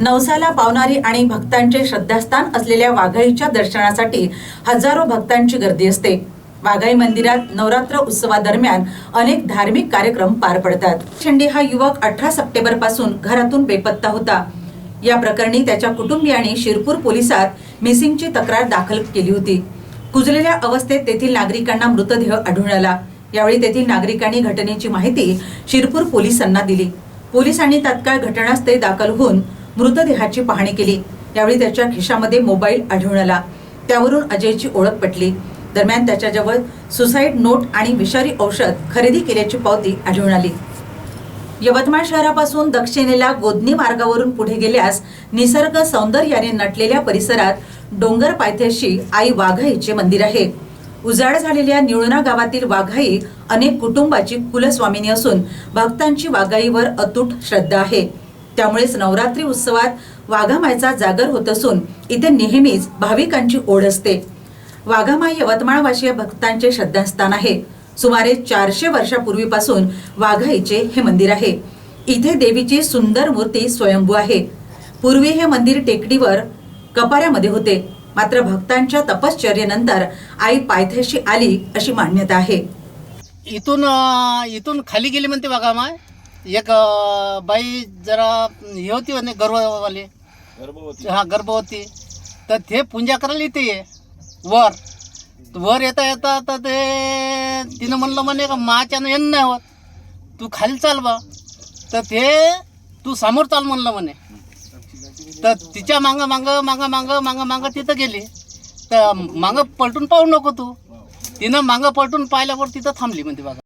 नवसाला पावणारी आणि भक्तांचे श्रद्धास्थान असलेल्या वाघाईच्या दर्शनासाठी हजारो भक्तांची गर्दी असते. वाघाई मंदिरात नवरात्र उत्सवादरम्यान अनेक धार्मिक कार्यक्रम पार पडतात. शेंडे हा युवक अठरा सप्टेंबरपासून घरातून बेपत्ता होता. या प्रकरणी त्याच्या कुटुंबियांनी शिरपूर पोलिसात मिसिंगची तक्रार दाखल केली होती. कुजलेल्या अवस्थेत तेथील नागरिकांना मृतदेह आढळून आला. यावेळी तेथील नागरिकांनी घटनेची माहिती शिरपूर पोलिसांना दिली. पोलिसांनी तात्काळ घटनास्थळी दाखल होऊन मृतदेहाची पाहणी केली. यावेळी त्याच्या खिशामध्ये मोबाईल आढळून आला त्यावरून अजयची ओळख पटली. दरम्यान त्याच्याजवळ सुसाईड नोट आणि विषारी औषध खरेदी केल्याची पावती आढळून आली यवतमाळ शहरापासून दक्षिणेला गोदनी मार्गावरून पुढे गेल्यास निसर्ग सौंदर्याने नटलेल्या परिसरात डोंगर पायथ्याशी आई वाघाईचे मंदिर आहे. उजाड झालेल्या निळुणा गावातील वाघाई अनेक कुटुंबाची कुलस्वामिनी असून भक्तांची वाघाईवर अतूट श्रद्धा आहे. त्यामुळेच नवरात्री उत्सवात वाघामायचा जागर होत असून इथे नेहमीच भाविकांची ओढ असते. वाघामाई यवतमाळवासीय भक्तांचे श्रद्धास्थान आहे. सुमारे चारशे वर्षापूर्वीपासून वाघाईचे हे मंदिर आहे. इथे देवीची सुंदर मूर्ती स्वयंभू आहे. पूर्वी हे मंदिर टेकडीवर कपाऱ्यामध्ये होते. मात्र भक्तांच्या तपश्चर्येनंतर आई पायथ्याशी आली अशी मान्यता आहे. इथून इथून खाली गेली म्हणते वाघामाय एक अं, बाई जरा हे होती म्हणे गर्भवाले हा गर्भवती. तर ते पूजा करायला इथे ये. वर. वर येता येता तर ते तिनं म्हणलं म्हणे का माच्यानं येणं नाही होत. तू खाली चाल बा. तर ते तू समोर चाल म्हणलं म्हणे. तर तिच्या मागं मागं मागं मागं मागं मागं तिथं गेली. तर मागं पलटून पाहू नको तू. तिनं मागं पलटून पाहिल्यावर तिथं थांबली म्हणते बघा.